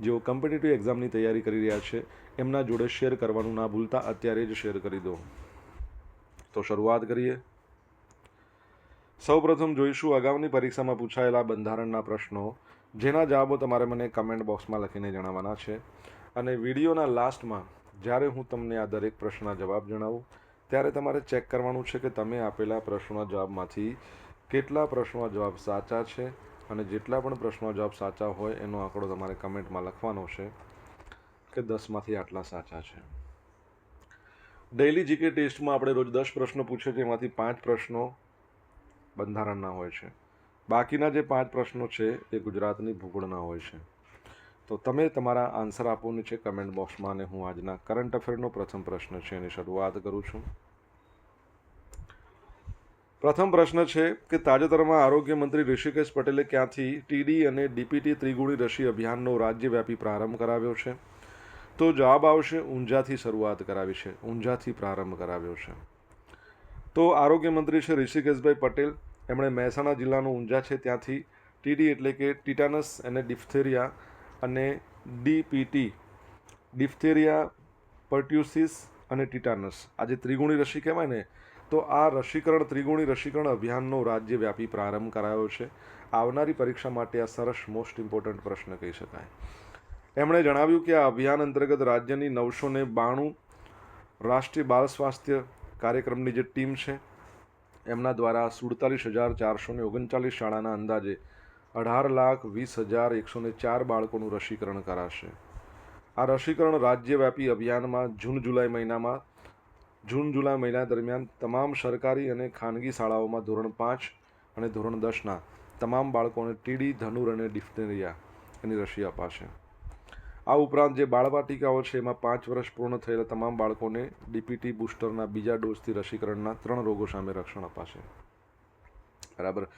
જેઓ કોમ્પિટિટિવ એક્ઝામની તૈયારી કરી રહ્યા છે, એમના જોડે શેર કરવાનું ના ભૂલતા અત્યારે જ શેર કરી દો. તો શરૂઆત કરીએ. સૌપ્રથમ જોઈશું અગાઉની પરીક્ષામાં પૂછાયેલા બંધારણના પ્રશ્નો. જેના જવાબો તમારે મને કમેન્ટ બોક્સમાં લખીને જણાવવાના છે. અને વિડીયોના લાસ્ટમાં જ્યારે હું તમને આ દરેક પ્રશ્નના જવાબ જણાવું, ત્યારે તમારે ચેક કરવાનું છે કે તમે આપેલા પ્રશ્નોના જવાબમાંથી કેટલા પ્રશ્નોના જવાબ સાચા છે અને જેટલા પણ પ્રશ્નો જવાબ સાચા હોય એનો આંકડો તમારે કમેન્ટમાં લખવાનો છે કે દસમાંથી આટલા સાચા છે. ડેઇલી જીકે ટેસ્ટમાં આપણે રોજ દસ પ્રશ્નો પૂછે છે, એમાંથી પાંચ પ્રશ્નો બંધારણના હોય છે. બાકીના જે પાંચ પ્રશ્નો છે એ ગુજરાતની ભૂગોળના હોય છે. તો તમે તમારા આન્સર આપવાનું છે કમેન્ટ બોક્સમાં અને હું આજના કરંટ અફેરનો પ્રથમ પ્રશ્ન છે એની શરૂઆત કરું છું. પ્રથમ પ્રશ્ન છે કે તાજેતરમાં આરોગ્ય મંત્રી ઋષિકેશ પટેલે ક્યાંથી ટીડી અને ડીપીટી ત્રિગુણી રસી અભિયાનનો રાજ્યવ્યાપી પ્રારંભ કરાવ્યો છે? તો જવાબ આવશે ઊંઝાથી શરૂઆત કરાવી છે. ઊંઝાથી પ્રારંભ કરાવ્યો છે. તો આરોગ્ય મંત્રી છે ઋષિકેશભાઈ પટેલ. એમણે મહેસાણા જિલ્લાનું ઊંઝા છે ત્યાંથી ટીડી એટલે કે ટીટાનસ અને ડિફ્થેરિયા અને ડીપીટી. ડિફ્થેરિયા, પર્ટ્યુસિસ અને ટીટાનસ. આ જે ત્રિગુણી રસી કહેવાય ને તો આ રસીકરણ, ત્રિગુણી રસીકરણ અભિયાનનો રાજ્યવ્યાપી પ્રારંભ કરાયો છે. આવનારી પરીક્ષા માટે આ સરસ મોસ્ટ ઇમ્પોર્ટન્ટ પ્રશ્ન કહી શકાય. એમણે જણાવ્યું કે આ અભિયાન અંતર્ગત રાજ્યની નવસો ને બાણું રાષ્ટ્રીય બાળ સ્વાસ્થ્ય કાર્યક્રમની જે ટીમ છે, એમના દ્વારા સુડતાલીસ હજાર ચારસો ને ઓગણચાલીસ શાળાના અંદાજે અઢાર લાખ વીસ હજાર એકસો ને ચાર બાળકોનું રસીકરણ કરાશે. આ રસીકરણ રાજ્યવ્યાપી અભિયાનમાં જૂન જુલાઈ મહિનામાં જૂન જુલાઈ મહિના દરમિયાન તમામ સરકારી અને ખાનગી શાળાઓમાં ધોરણ પાંચ અને ધોરણ દસના તમામ બાળકોને ટીડી, ધનુર અને ડિફ્ટેરિયા એની રસી અપાશે. આ ઉપરાંત જે બાળવાટિકાઓ છે, એમાં પાંચ વર્ષ પૂર્ણ થયેલા તમામ બાળકોને ડીપીટી બુસ્ટરના બીજા ડોઝથી રસીકરણના ત્રણ રોગો સામે રક્ષણ અપાશે. બરાબર.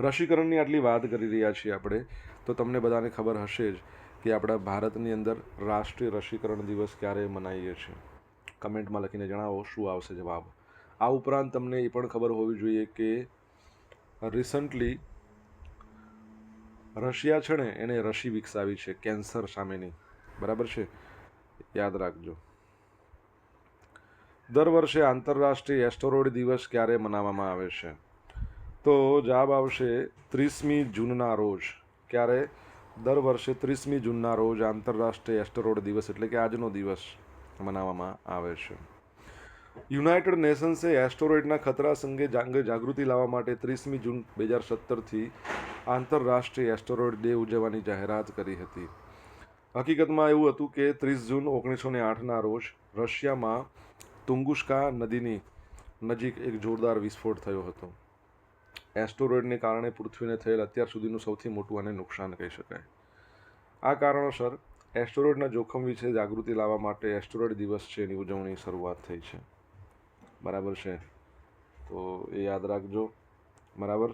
રસીકરણની આટલી વાત કરી રહ્યા છીએ આપણે, તો તમને બધાને ખબર હશે જ કે આપણા ભારતની અંદર રાષ્ટ્રીય રસીકરણ દિવસ ક્યારે મનાવીએ છીએ. કમેન્ટમાં લખીને જણાવો, શું આવશે જવાબ? આ ઉપરાંત તમને એ પણ ખબર હોવી જોઈએ કે રિસન્ટલી રશિયા છે ને એણે રસી વિકસાવી છે, કેન્સર સામેની. બરાબર છે? યાદ રાખજો. દર વર્ષે આંતરરાષ્ટ્રીય એસ્ટરોઇડ દિવસ ક્યારે મનાવવામાં આવે છે? તો જવાબ આવશે ત્રીસમી જૂનના રોજ. ક્યારે? દર વર્ષે ત્રીસમી જૂનના રોજ આંતરરાષ્ટ્રીય એસ્ટરોઇડ દિવસ એટલે કે આજનો દિવસ. મનાવવામાં આવે છે. યુનાઇટેડ નેશન્સે એસ્ટોરોઇડના ખતરા અંગે અંગે જાગૃતિ લાવવા માટે ત્રીસમી જૂન બે હજાર સત્તરથી આંતરરાષ્ટ્રીય એસ્ટોરોઇડ ડે ઉજવવાની જાહેરાત કરી હતી. હકીકતમાં એવું હતું કે ત્રીસ જૂન ઓગણીસો ને આઠના રોજ રશિયામાં તુંગુસ્કા નદીની નજીક એક જોરદાર વિસ્ફોટ થયો હતો. એસ્ટોરોઇડને કારણે પૃથ્વીને થયેલ અત્યાર સુધીનું સૌથી મોટું અને નુકસાન કહી શકાય. આ કારણોસર એસ્ટરોઇડના જોખમ વિશે જાગૃતિ લાવવા માટે એસ્ટોરોઇડ દિવસ છે એની ઉજવણી શરૂઆત થઈ છે. બરાબર છે? તો એ યાદ રાખજો. બરાબર?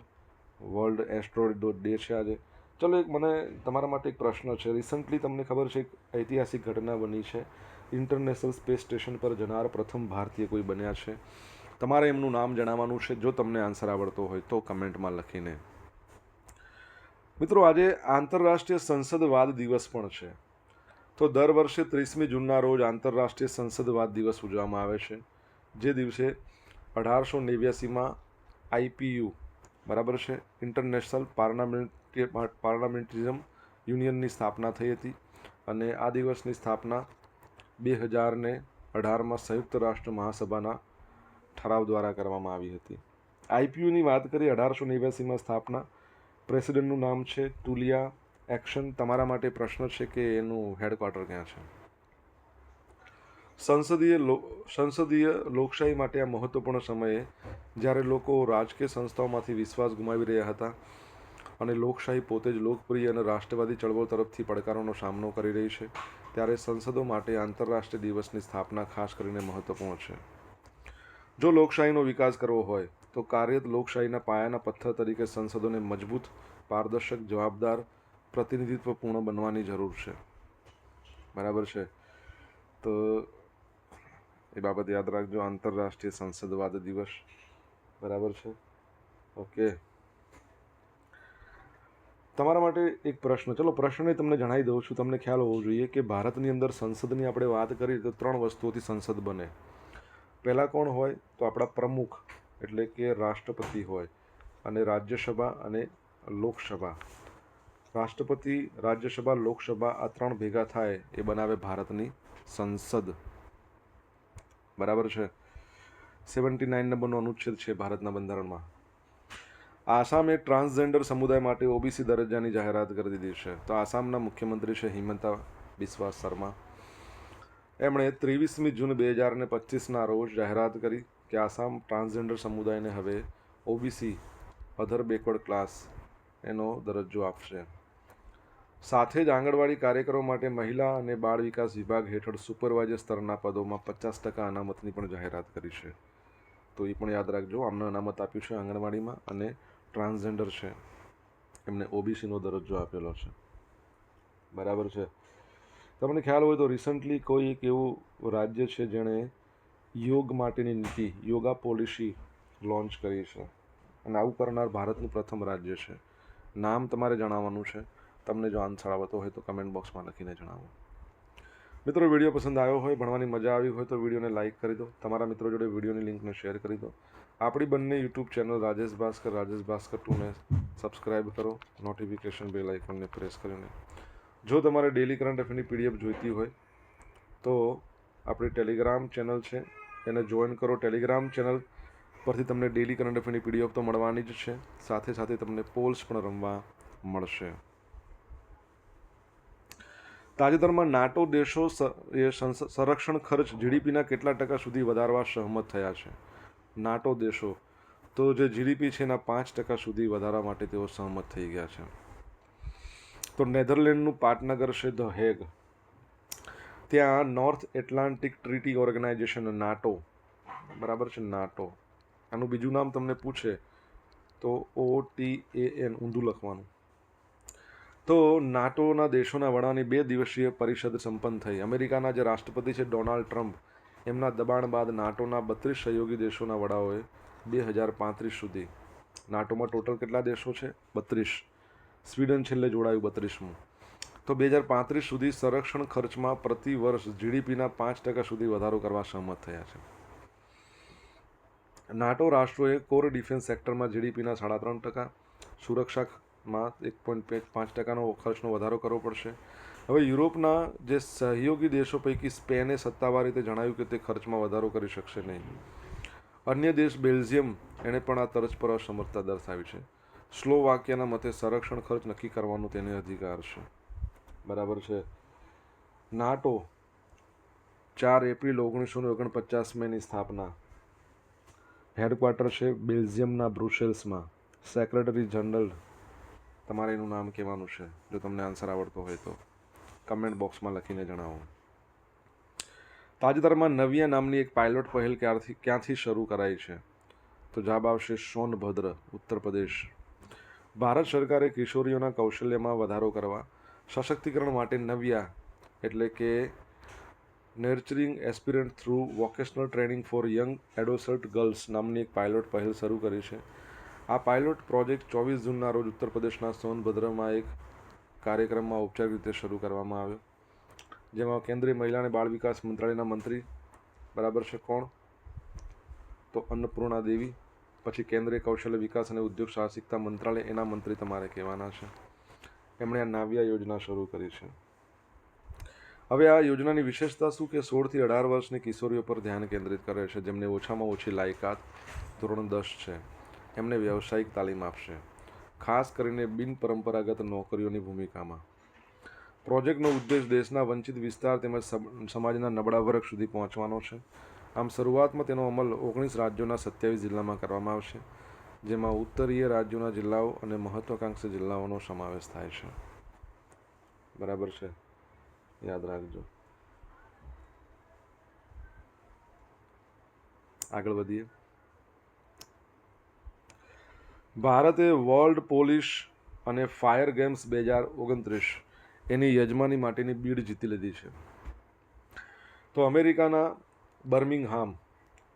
વર્લ્ડ એસ્ટ્રોઇડ ડે છે આજે. ચલો એક મને તમારા માટે એક પ્રશ્ન છે. રિસન્ટલી તમને ખબર છે એક ઐતિહાસિક ઘટના બની છે. ઇન્ટરનેશનલ સ્પેસ સ્ટેશન પર જનાર પ્રથમ ભારતીય કોઈ બન્યા છે. તમારે એમનું નામ જણાવવાનું છે. જો તમને આન્સર આવડતો હોય તો કમેન્ટમાં લખીને. મિત્રો, આજે આંતરરાષ્ટ્રીય સંસદવાદ દિવસ પણ છે. તો દર વર્ષે ત્રીસમી જૂનના રોજ આંતરરાષ્ટ્રીય સંસદવાદ દિવસ ઉજવવામાં આવે છે. જે દિવસે અઢારસો નેવ્યાસીમાં આઈપીયુ બરાબર છે, ઇન્ટરનેશનલ પાર્લામેન્ટ, પાર્લામેન્ટરિઝમ યુનિયનની સ્થાપના થઈ હતી અને આ દિવસની સ્થાપના બે હજારને અઢારમાં સંયુક્ત રાષ્ટ્ર મહાસભાના ઠરાવ દ્વારા કરવામાં આવી હતી. આઈપીયુની વાત કરીએ, અઢારસો નેવ્યાસીમાં સ્થાપના, પ્રેસિડેન્ટનું નામ છે તુલિયા એક્શન તમારા માટે પ્રશ્ન છે કે એનું હેડક્વાર્ટર ક્યાં છે? સંસદીય સંસદીય લોકશાહી માટે આ મહત્વપૂર્ણ સમયે જ્યારે લોકો રાજકીય સંસ્થાઓમાંથી વિશ્વાસ ગુમાવી રહ્યા હતા અને લોકશાહી પોતે જ લોકપ્રિય અને રાષ્ટ્રવાદી ચળવળ તરફથી પડકારોનો સામનો કરી રહી છે, ત્યારે સંસદો માટે આંતરરાષ્ટ્રીય દિવસની સ્થાપના ખાસ કરીને મહત્વપૂર્ણ છે. જો લોકશાહીનો વિકાસ કરવો હોય, તો કાર્યરત લોકશાહીના પાયાના પથ્થર તરીકે સંસદોને મજબૂત, પારદર્શક, જવાબદાર પ્રતિનિધિત્વપૂર્ણ બનવાની જરૂર છે. બરાબર છે? તો એ બાબત યાદ રાખજો. આંતરરાષ્ટ્રીય સંસદવાદ દિવસ. બરાબર છે? ઓકે. તમારા માટે એક પ્રશ્ન. ચલો પ્રશ્ન તમને જણાવી દઉં છું. તમને ખ્યાલ હોવો જોઈએ કે ભારતની અંદર સંસદની આપણે વાત કરીએ તો ત્રણ વસ્તુઓથી સંસદ બને. પહેલાં કોણ હોય? તો આપણા પ્રમુખ, એટલે કે રાષ્ટ્રપતિ હોય, અને રાજ્યસભા અને લોકસભા. રાષ્ટ્રપતિ, રાજ્યસભા, લોકસભા આ ત્રણ ભેગા થાય એ બનાવે ભારતની સંસદ. બરાબર છે? સેવન્ટી નાઇન નંબરનો અનુચ્છેદ છે ભારતના બંધારણમાં. આસામે ટ્રાન્સજેન્ડર સમુદાય માટે ઓબીસી દરજ્જાની જાહેરાત કરી દીધી છે. તો આસામના મુખ્યમંત્રી છે હિમંતા બિસ્વા શર્મા. એમણે ત્રેવીસમી જૂન બે હજાર ને પચીસના રોજ જાહેરાત કરી કે આસામ ટ્રાન્સજેન્ડર સમુદાયને હવે ઓબીસી અધર બેકવર્ડ ક્લાસ એનો દરજ્જો આપશે. સાથે જ આંગણવાડી કાર્યક્રમો માટે મહિલા અને બાળ વિકાસ વિભાગ હેઠળ સુપરવાઇઝર સ્તરના પદોમાં પચાસ ટકા અનામતની પણ જાહેરાત કરી છે. તો એ પણ યાદ રાખજો, આમને અનામત આપ્યું છે આંગણવાડીમાં અને ટ્રાન્સજેન્ડર છે. એમને ઓબીસીનો દરજ્જો આપેલો છે. બરાબર છે? તમને ખ્યાલ હોય તો રિસન્ટલી કોઈ એક એવું રાજ્ય છે જેણે યોગ માટેની નીતિ, યોગા પોલિસી લોન્ચ કરી છે. અને આવું કરનાર ભારતનું પ્રથમ રાજ્ય છે. નામ તમારે જણાવવાનું છે. તમને જો આન્સર આવતો હોય તો કમેન્ટ બોક્સમાં લખીને જણાવો. મિત્રો, વીડિયો પસંદ આવ્યો હોય, ભણવાની મજા આવી હોય તો વિડીયોને લાઇક કરી દો. તમારા મિત્રો જોડે વિડીયોની લિંકને શેર કરી દો. આપણી બંને યુટ્યુબ ચેનલ રાજેશ ભાસ્કર રાજેશ ભાસ્કર ટુને સબસ્ક્રાઇબ કરો. નોટિફિકેશન બેલ આઇકનને પ્રેસ કરીને. જો તમારે ડેલી કરંટ અફેરની પીડીએફ જોઈતી હોય, તો આપણી ટેલિગ્રામ ચેનલ છે. એને જોઈન કરો. ટેલિગ્રામ ચેનલ પરથી તમને ડેલી કરંટ અફેરની પીડીએફ તો મળવાની જ છે. સાથે સાથે તમને પોલ્સ પણ રમવા મળશે. તાજેતરમાં નાટો દેશો એ સંરક્ષણ ખર્ચ જીડીપીના કેટલા ટકા સુધી વધારવા સહમત થયા છે? નાટો દેશો, તો જે જીડીપી છે એના પાંચ ટકા સુધી વધારવા માટે તેઓ સહમત થઈ ગયા છે. તો નેધરલેન્ડનું પાટનગર છે ધ હેગ. ત્યાં North Atlantic Treaty Organisation, NATO, બરાબર છે, નાટો. આનું બીજું નામ તમને પૂછે તો ઓ ટી એ એન, ઊંધું લખવાનું. તો નાટોના દેશોના વડાની બે દિવસીય પરિષદ સંપન્ન થઈ. અમેરિકાના જે રાષ્ટ્રપતિ છે ડોનાલ્ડ ટ્રમ્પ, એમના દબાણ બાદ નાટોના બત્રીસ સહયોગી દેશોના વડાઓએ બે હજાર પાંત્રીસ સુધી. નાટોમાં ટોટલ કેટલા દેશો છે? બત્રીસ. સ્વીડન છેલ્લે જોડાયું બત્રીસમું. તો બે હજાર પાંત્રીસ સુધી સંરક્ષણ ખર્ચમાં પ્રતિ વર્ષ જીડીપીના પાંચ ટકા સુધી વધારો કરવા સહમત થયા છે. નાટો રાષ્ટ્રોએ કોર ડિફેન્સ સેક્ટરમાં જીડીપીના સાડા ત્રણ ટકા સુરક્ષામાં એક પોઈન્ટ પાંચ ટકાનો ખર્ચનો વધારો કરવો પડશે. હવે યુરોપના જે સહયોગી દેશો પૈકી સ્પેને સત્તાવાર રીતે જણાવ્યું કે તે ખર્ચમાં વધારો કરી શકશે નહીં. અન્ય દેશ બેલ્જિયમ, એણે પણ આ તરજ પર અસમર્થતા દર્શાવી છે. સ્લોવાકિયાના મતે સંરક્ષણ ખર્ચ નક્કી કરવાનો તેને અધિકાર છે. બરાબર છે. નાટો, ચાર એપ્રિલ ઓગણીસો ને ઓગણપચાસ મેની સ્થાપના. હેડક્વાર્ટર છે બેલ્જિયમના બ્રુસેલ્સમાં. સેક્રેટરી જનરલ તમારે એનું નામ કહેવાનું છે? જો તમને આન્સર આવડતો હોય તો. કમેન્ટ બોક્સમાં લખીને જણાવો. તાજેતરમાં નવિયા નામની એક પાયલોટ પહેલ ક્યારથી, ક્યાંથી શરૂ કરાઈ છે? તો જવાબ આવશે સોનભદ્ર, ઉત્તર પ્રદેશ. ભારત સરકારે કિશોરીઓના કૌશલ્યમાં વધારો કરવા સશક્તિકરણ માટે નવ્યા, એટલે કે nurturing aspirant through vocational training for young adolescent girls નામની એક પાયલોટ પહેલ શરૂ કરી છે. આ પાયલોટ પ્રોજેક્ટ ચોવીસ જૂનના રોજ ઉત્તર પ્રદેશના સોનભદ્રમાં એક કાર્યક્રમમાં ઔપચારિક રીતે શરૂ કરવામાં આવ્યો. જેમાં કેન્દ્રીય મહિલા અને બાળ વિકાસ મંત્રાલયના મંત્રી બરાબર છે કોણ? તો અન્નપૂર્ણા દેવી, પછી કેન્દ્રીય કૌશલ્ય વિકાસ અને ઉદ્યોગ સાહસિકતા મંત્રાલય, એના મંત્રી તમારે કહેવાના છે. એમણે આ નાવ્યા યોજના શરૂ કરી છે. હવે આ યોજનાની વિશેષતા શું કે સોળથી અઢાર વર્ષની કિશોરીઓ પર ધ્યાન કેન્દ્રિત કરે છે, જેમને ઓછામાં ઓછી લાયકાત ધોરણ દસ છે. એમને વ્યવસાયિક તાલીમ આપશે, ખાસ કરીને બિન પરંપરાગત નોકરીઓની ભૂમિકામાં. પ્રોજેક્ટનો ઉદ્દેશ દેશના વંચિત વિસ્તાર તેમજ સમ- સમાજના નબળા વર્ગ સુધી પહોંચવાનો છે. આમ શરૂઆતમાં તેનો અમલ ઓગણીસ રાજ્યોના સત્યાવીસ જિલ્લામાં કરવામાં આવશે, જેમાં ઉત્તરીય રાજ્યોના જિલ્લાઓ અને મહત્વાકાંક્ષી જિલ્લાઓનો સમાવેશ થાય છે. બરાબર છે? યાદ રાખજો. આગળ વધીએ. ભારતે વર્લ્ડ પોલીસ અને ફાયર ગેમ્સ બે હજાર ઓગણત્રીસ એની યજમાની માટેની બીડ જીતી લીધી છે. તો અમેરિકાના બર્મિંગહામ,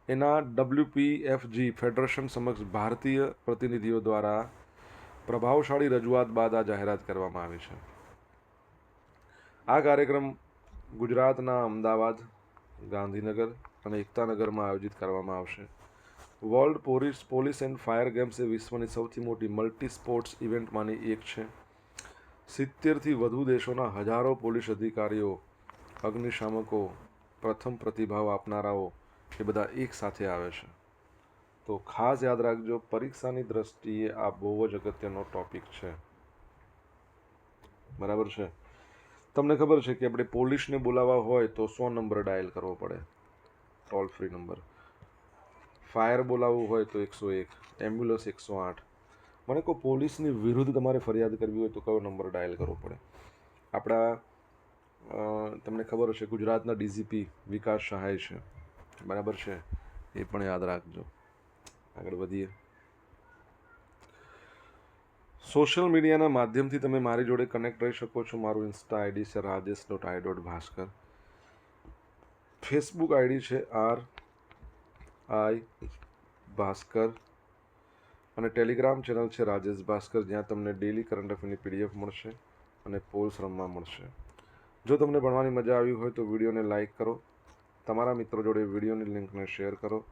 એના ડબલ્યુપીએફજી ફેડરેશન સમક્ષ ભારતીય પ્રતિનિધિઓ દ્વારા પ્રભાવશાળી રજૂઆત બાદ આ જાહેરાત કરવામાં આવી છે. આ કાર્યક્રમ ગુજરાતના અમદાવાદ, ગાંધીનગર અને એકતાનગરમાં આયોજિત કરવામાં આવશે. World Police Police and Fire Games એ વિશ્વની સૌથી મોટી મલ્ટી સ્પોર્ટ્સ ઇવેન્ટમાંની એક છે. સિત્તેરથી વધુ દેશોના હજારો પોલીસ અધિકારીઓ, અગ્નિશામકો, પ્રથમ પ્રતિભાવ આપનારાઓ એ બધા એક સાથે આવે છે. તો ખાસ યાદ રાખજો, પરીક્ષાની દ્રષ્ટિએ આ બહુ જ અગત્યનો ટોપિક છે. બરાબર છે? તમને ખબર છે કે આપણે પોલીસને બોલાવવા હોય તો સો નંબર ડાયલ કરવો પડે. ટોલ ફ્રી નંબર ફાયર બોલાવવું હોય તો એકસો એક, એમ્બ્યુલન્સ એકસો આઠ. મને કહો પોલીસની વિરુદ્ધ તમારે ફરિયાદ કરવી હોય તો કયો નંબર ડાયલ કરવો પડે? આપણા તમને ખબર હશે ગુજરાતના ડીજીપી વિકાસ સહાય છે. બરાબર છે? એ પણ યાદ રાખજો. આગળ વધીએ. સોશિયલ મીડિયાના માધ્યમથી તમે મારી જોડે કનેક્ટ રહી શકો છો. મારું ઇન્સ્ટા આઈડી છે Rajesh dot I dot Bhaskar. Facebook ID છે આર આઈ ભાસ્કર અને ટેલિગ્રામ ચેનલ છે રાજેશ ભાસ્કર, જ્યાં તમને ડેલી કરંટ અફેરની પીડીએફ મળશે અને પોલ્સ રમવા મળશે. જો તમને ભણવાની મજા આવી હોય તો વિડીયોને લાઇક કરો, તમારા મિત્રો જોડે વિડીયોની લિંકને શેર કરો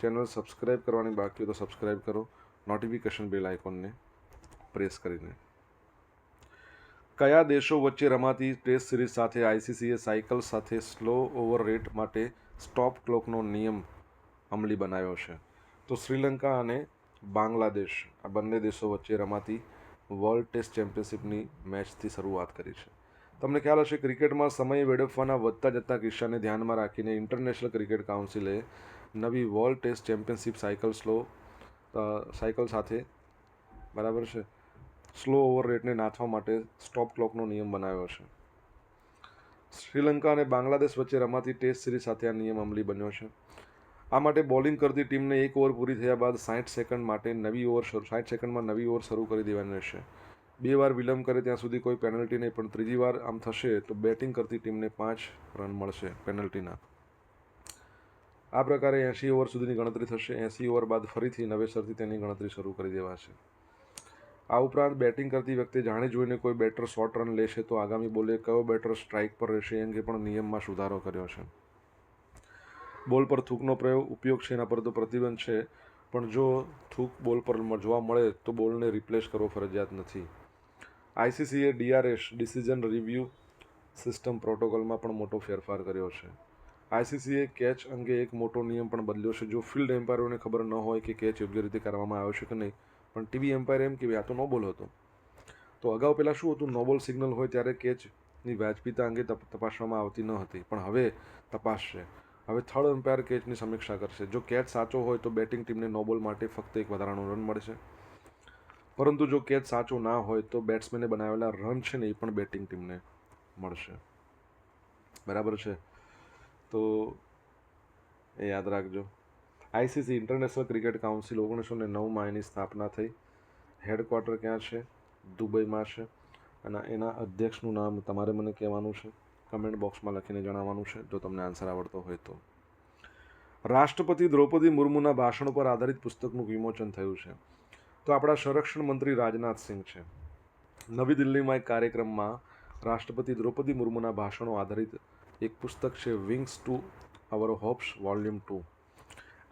ચેનલ સબસ્ક્રાઇબ કરવાની બાકી હોય તો સબસ્ક્રાઇબ કરો નોટિફિકેશન બેલ આઇકોનને પ્રેસ કરીને. કયા દેશો વચ્ચે રમાતી ટેસ્ટ સિરીઝ સાથે આઈસીસીએ સાયકલ સાથે સ્લો ઓવર રેટ માટે સ્ટોપ ક્લોકનો નિયમ અમલી બનાવ્યો છે. તો શ્રીલંકા અને બાંગ્લાદેશ આ બંને દેશો વચ્ચે રમાતી વર્લ્ડ ટેસ્ટ ચેમ્પિયનશિપની મેચથી શરૂઆત કરી છે. તમને ખ્યાલ હશે, ક્રિકેટમાં સમય વેડફવાના વધતા જતા કિસ્સાને ધ્યાનમાં રાખીને ઇન્ટરનેશનલ ક્રિકેટ કાઉન્સિલે નવી World Test Championship cycle slow cycle સાથે, બરાબર છે સ્લો ઓવર રેટને નાથવા માટે સ્ટોપ ક્લોકનો નિયમ બનાવ્યો છે. શ્રીલંકા અને બાંગ્લાદેશ વચ્ચે રમાતી ટેસ્ટ સિરીઝ સાથે આ નિયમ અમલી બન્યો છે. આ માટે બોલિંગ કરતી ટીમને એક ઓવર પૂરી થયા બાદ સાઠ સેકન્ડ માટે નવી ઓવર શરૂ સાઠ સેકન્ડમાં નવી ઓવર શરૂ કરી દેવાની રહેશે. બે વાર વિલંબ કરે ત્યાં સુધી કોઈ પેનલ્ટી નહીં, પણ ત્રીજી વાર આમ થશે તો બેટિંગ કરતી ટીમને પાંચ રન મળશે પેનલ્ટીના આ પ્રકારે એંશી ઓવર સુધીની ગણતરી થશે. એંશી ઓવર બાદ ફરીથી નવેસરથી તેની ગણતરી શરૂ કરી દેવાશે. આ ઉપરાંત બેટિંગ કરતી વખતે જાણે જોઈને કોઈ બેટર શોર્ટ રન લેશે તો આગામી બોલે કયો બેટર સ્ટ્રાઇક પર રહેશે અંગે પણ નિયમમાં સુધારો કર્યો છે. બોલ પર થૂકનો પ્રયોગ ઉપયોગ છે એના પર તો પ્રતિબંધ છે. પણ જો થૂક બોલ પર જોવા મળે તો બોલને રિપ્લેસ કરવો ફરજિયાત નથી. આઈસીસીએ ડીઆરએસ ડિસિઝન રિવ્યૂ સિસ્ટમ પ્રોટોકોલમાં પણ મોટો ફેરફાર કર્યો છે. આઈસીસીએ કેચ અંગે એક મોટો નિયમ પણ બદલ્યો છે. જો ફિલ્ડ એમ્પાયરોને ખબર ન હોય કે કેચ યોગ્ય રીતે કરવામાં આવ્યો છે કે નહીં, પણ ટીવી એમ્પાયર એમ કે આ તો નો બોલ હતો. તો અગાઉ પહેલાં શું હતું? નો બોલ સિગ્નલ હોય ત્યારે કેચની વાજબીતા અંગે તપ- તપાસવામાં આવતી ન હતી. પણ હવે તપાસશે. હવે થર્ડ અમ્પાયર કેચની સમીક્ષા કરશે. જો કેચ સાચો હોય તો બેટિંગ ટીમને નો બોલ માટે ફક્ત એક વધારાનો રન મળશે. પરંતુ જો કેચ સાચો ના હોય તો બેટ્સમેને બનાવેલા રન છે ને એ પણ બેટિંગ ટીમને મળશે. બરાબર છે? તો એ યાદ રાખજો. આઈસીસી ઇન્ટરનેશનલ ક્રિકેટ કાઉન્સિલ ઓગણીસો ને નવમાં એની સ્થાપના થઈ. હેડક્વાર્ટર ક્યાં છે? દુબઈમાં છે. અને એના અધ્યક્ષનું નામ તમારે મને કહેવાનું છે. કમેન્ટ બોક્સમાં લખીને જણાવવાનું છે. જો તમને આન્સર આવડતો હોય તો. રાષ્ટ્રપતિ દ્રૌપદી મુર્મુના ભાષણ પર આધારિત પુસ્તકનું વિમોચન થયું છે. તો આપણા સંરક્ષણ મંત્રી રાજનાથ સિંહ છે. નવી દિલ્હીમાં એક કાર્યક્રમમાં રાષ્ટ્રપતિ દ્રૌપદી મુર્મુના ભાષણો આધારિત એક પુસ્તક છે Wings to Our Hopes Volume Two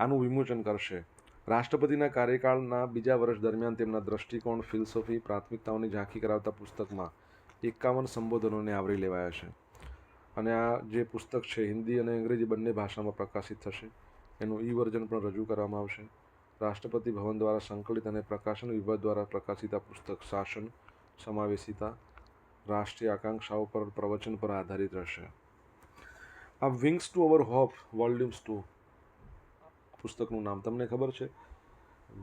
આનું વિમોચન કરશે. રાષ્ટ્રપતિના કાર્યકાળના બીજા વર્ષ દરમિયાન તેમના દ્રષ્ટિકોણ, ફિલસોફી, પ્રાથમિકતાઓની ઝાંખી કરાવતા પુસ્તકમાં એકાવન સંબોધનોને આવરી લેવાયા છે. અને આ જે પુસ્તક છે, હિન્દી અને અંગ્રેજી બંને ભાષામાં પ્રકાશિત થશે. એનું ઈ વર્ઝન પણ રજૂ કરવામાં આવશે. રાષ્ટ્રપતિ ભવન દ્વારા સંકલિત અને પ્રકાશન વિભાગ દ્વારા પ્રકાશિત આ પુસ્તક શાસન સમાવેશિતા રાષ્ટ્રીય આકાંક્ષાઓ પર પ્રવચન પર આધારિત રહેશે. આ Wings to Our Hope Volumes Two પુસ્તકનું નામ તમને ખબર છે?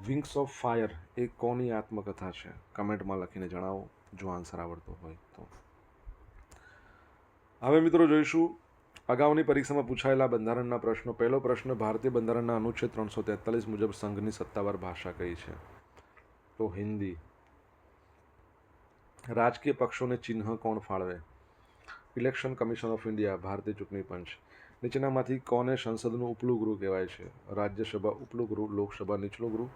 વિંગ્સ ઓફ ફાયર એ કોની આત્મકથા છે? કમેન્ટમાં લખીને જણાવો. જો આન્સર આવડતો હોય તો. હવે મિત્રો જોઈશું, અગાઉની પરીક્ષામાં પૂછાયેલા બંધારણના પ્રશ્નો. પહેલો પ્રશ્ન, ભારતીય બંધારણના અનુચ્છેદ ત્રણસો તેતાલીસ મુજબ સંઘની સત્તાવાર ભાષા કઈ છે? તો હિન્દી. રાજકીય પક્ષોને ચિહ્ન કોણ ફાળવે? ઇલેક્શન કમિશન ઓફ ઇન્ડિયા, ભારતીય ચૂંટણી પંચ. નીચેનામાંથી કોને સંસદનું ઉપલું ગૃહ કહેવાય છે? રાજ્યસભા ઉપલું ગૃહ, લોકસભા નીચલું ગૃહ?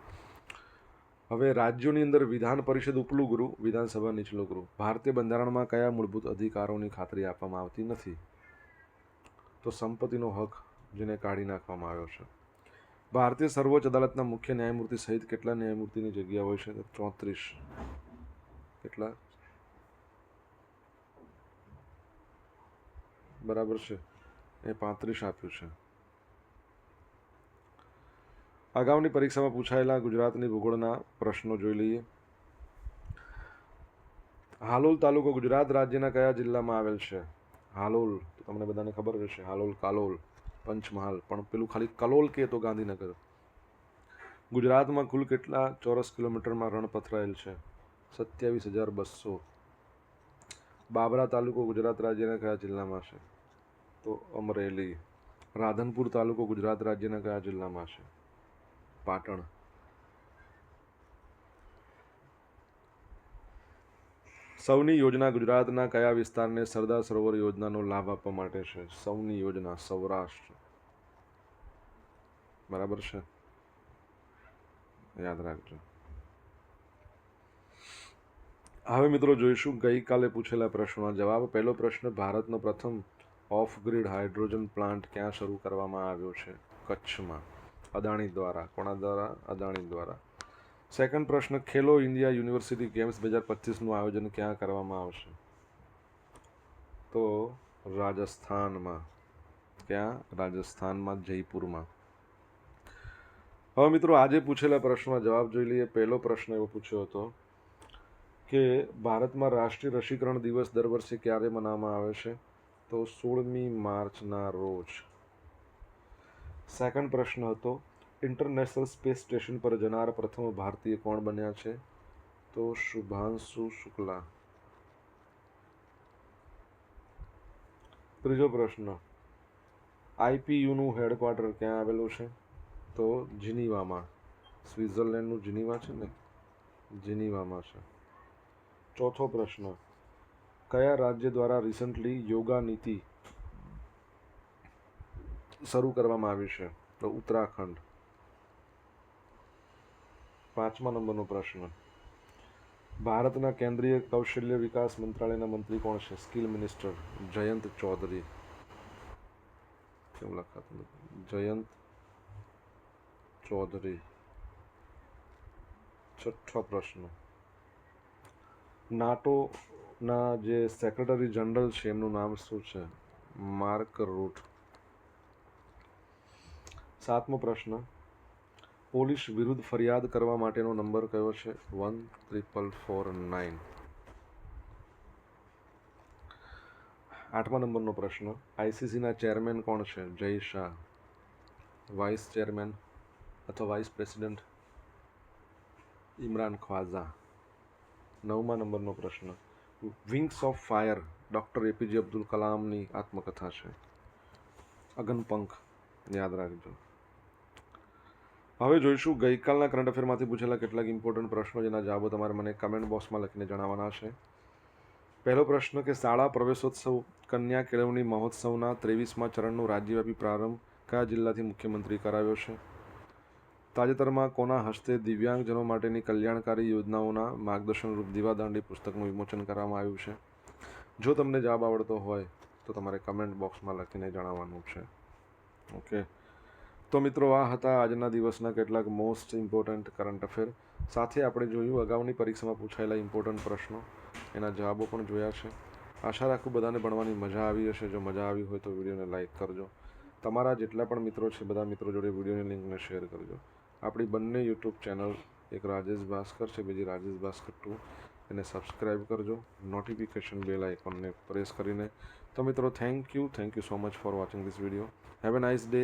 હવે રાજ્યોની અંદર વિધાન પરિષદ ઉપલું ગૃહ વિધાનસભા નીચલું ગૃહ ભારતીય બંધારણમાં કયા મૂળભૂત અધિકારોની ખાતરી આપવામાં આવતી નથી? તો સંપત્તિનો હક જેને કાઢી નાખવામાં આવ્યો છે. ભારતીય સર્વોચ્ચ અદાલતના મુખ્ય ન્યાયમૂર્તિ સહિત કેટલા ન્યાયમૂર્તિની જગ્યા હોય છે? ચોત્રીસ. કેટલા? બરાબર છે. એ પાંત્રીસ આપ્યું છે. અગાઉની પરીક્ષામાં પૂછાયેલા ગુજરાતની ભૂગોળના પ્રશ્નો જોઈ લઈએ. હાલોલ તાલુકો ગુજરાત રાજ્યના કયા જિલ્લામાં આવેલ છે? હાલોલ, તો તમને બધાને ખબર રહેશે હાલોલ, કાલોલ, પંચમહાલ. પણ પેલું ખાલી કલોલ કે તો ગાંધીનગર. ગુજરાતમાં કુલ કેટલા ચોરસ કિલોમીટરમાં રણ પથરાયેલ છે? સત્યાવીસ હજાર બસો. બાબરા તાલુકો ગુજરાત રાજ્યના કયા જિલ્લામાં છે? તો અમરેલી. રાધનપુર તાલુકો ગુજરાત રાજ્યના કયા જિલ્લામાં છે? પાટણ. સૌની યોજના ગુજરાતના કયા વિસ્તારને સરદાર સરોવર યોજનાનો લાભ આપવા માટે છે? સૌની યોજના, સૌરાષ્ટ્ર. બરાબર છે? યાદ રાખજો. હવે મિત્રો જોઈશું ગઈકાલે પૂછેલા પ્રશ્નોના જવાબ. પહેલો પ્રશ્ન, ભારતનો પ્રથમ ઓફ ગ્રીડ હાઇડ્રોજન પ્લાન્ટ ક્યાં શરૂ કરવામાં આવ્યો છે? કચ્છમાં. અદાણી દ્વારા કોણા દ્વારા? અદાણી દ્વારા. સેકન્ડ પ્રશ્ન, ખેલો ઇન્ડિયા યુનિવર્સિટી ગેમ્સ બે હજાર પચીસનું આયોજન ક્યાં કરવામાં આવશે? તો રાજસ્થાનમાં. ક્યાં? રાજસ્થાનમાં જયપુરમાં. હવે મિત્રો, આજે પૂછેલા પ્રશ્નના જવાબ જોઈ લઈએ. પહેલો પ્રશ્ન એવો પૂછ્યો હતો કે, ભારતમાં રાષ્ટ્રીય રસીકરણ દિવસ દર વર્ષે ક્યારે મનાવવામાં આવે છે? તો સોળમી માર્ચના રોજ. સેકન્ડ પ્રશ્ન હતો, ઇન્ટરનેશનલ સ્પેસ સ્ટેશન પર જનાર પ્રથમ ભારતીય કોણ બન્યા છે? તો શુભાંશુ શુક્લા. ત્રીજો પ્રશ્ન આઈપીયુનું હેડક્વાર્ટર ક્યાં આવેલું છે? તો જીનીવામાં. સ્વિટ્ઝરલેન્ડનું જીનીવા છે ને? જીનીવામાં છે. ચોથો પ્રશ્ન, કયા રાજ્ય દ્વારા રિસન્ટલી યોગા નીતિ શરૂ કરવામાં આવી છે, તો ઉત્તરાખંડ. પાંચમા નંબરનો પ્રશ્ન. ભારતના કેન્દ્રીય કૌશલ્ય વિકાસ મંત્રાલયના મંત્રી કોણ છે? Skill minister Jayant Chaudhary. કેમ લખાતું જયંત ચૌધરી. છઠ્ઠો પ્રશ્ન. નાટોના જે સેક્રેટરી જનરલ છે, એમનું નામ શું છે? Mark Root. સાતમો પ્રશ્ન. પોલીસ વિરુદ્ધ ફરિયાદ કરવા માટેનો નંબર કયો છે? One, triple, four, nine. આઠમા નંબરનો પ્રશ્ન. આઈસીસીના ચેરમેન કોણ છે? જય શાહ. વાઇસ ચેરમેન અથવા વાઇસ પ્રેસિડેન્ટ? ઇમરાન ખ્વાઝા નવમા નંબરનો પ્રશ્ન. Wings of Fire, doctor APJ Abdul કલામની આત્મકથા છે. અગનપંખ, યાદ રાખજો. હવે જોઈશું, ગઈકાલના કરંટ અફેરમાંથી પૂછેલા કેટલાક ઇમ્પોર્ટન્ટ પ્રશ્નો જેના જવાબો તમારે મને કમેન્ટ બોક્સમાં લખીને જણાવવાના છે. પહેલો પ્રશ્ન કે શાળા પ્રવેશોત્સવ, કન્યા કેળવણી મહોત્સવના ત્રેવીસમાં ચરણનો રાજ્યવ્યાપી પ્રારંભ કયા જિલ્લાથી મુખ્યમંત્રી કરાવ્યો છે? તાજેતરમાં કોના હસ્તે દિવ્યાંગજનો માટેની કલ્યાણકારી યોજનાઓના માર્ગદર્શન રૂપ દીવાદાંડી પુસ્તકનું વિમોચન કરવામાં આવ્યું છે? જો તમને જવાબ આવડતો હોય તો તમારે કમેન્ટ બોક્સમાં લખીને જણાવવાનું છે. ઓકે તો મિત્રો, આ હતા આજના દિવસના કેટલાક મોસ્ટ ઇમ્પોર્ટન્ટ કરંટ અફેર સાથે આપણે જોયું, અગાઉની પરીક્ષામાં પૂછાયેલા ઇમ્પોર્ટન્ટ પ્રશ્નો. એના જવાબો પણ જોયા છે. આશા રાખું બધાને ભણવાની મજા આવી હશે. જો મજા આવી હોય તો વિડીયોને લાઇક કરજો. તમારા જેટલા પણ મિત્રો છે, બધા મિત્રો જોડે વિડીયોની લિંકને શેર કરજો. આપણી બંને યુટ્યુબ ચેનલ, એક રાજેશ ભાસ્કર છે, બીજી રાજેશ ભાસ્કર ટુ. એને સબસ્ક્રાઇબ કરજો. નોટિફિકેશન બેલ આઇકોનને પ્રેસ કરીને. તો મિત્રો thank you thank you so much for watching this video have a nice day